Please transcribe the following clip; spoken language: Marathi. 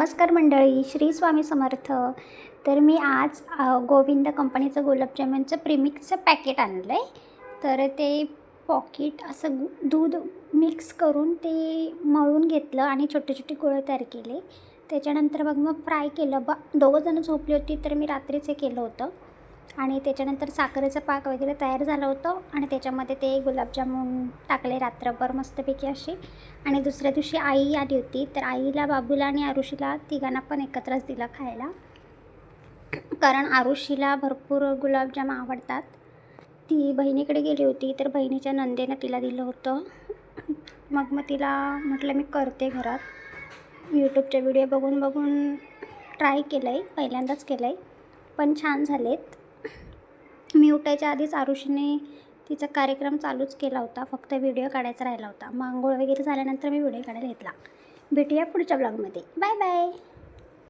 नमस्कार मंडळी श्री स्वामी समर्थ. तर मी आज गोविंद कंपनीचं गुलाबजामुनचं प्रिमिक्सचं पॅकेट आणलं आहे तर ते पॉकेट असं दूध मिक्स करून ते मळून घेतलं आणि छोटे छोटे गोळे तयार केले. त्याच्यानंतर मग मग फ्राय केलं. ब दोघंजणं झोपली होती तर मी रात्रीच हे केलं होतं. आणि त्याच्यानंतर साखरेचं पाक वगैरे तयार झालं होतं आणि त्याच्यामध्ये ते गुलाबजामुन टाकले रात्रभर मस्तपैकी अशी आणि दुसऱ्या दिवशी आई आली होती तर आईला बाबूला आणि आरुषीला तिघांना पण एकत्रच दिला खायला. कारण आरुषीला भरपूर गुलाबजाम आवडतात. ती बहिणीकडे गेली होती तर बहिणीच्या नंदेनं तिला दिलं होतं. मग मग तिला म्हटलं मी करते घरात. यूट्यूबचे व्हिडिओ बघून बघून ट्राय केलं आहे पहिल्यांदाच केलं आहे पण छान झालेत. मी उठायच्या आधीच आरुषीने तिचा कार्यक्रम चालूच केला होता. फक्त व्हिडिओ काढायचा राहिला होता. मग आंघोळ वगैरे झाल्यानंतर मी व्हिडिओ काढायला घेतला. भेटूया पुढच्या ब्लॉगमध्ये. Bye bye.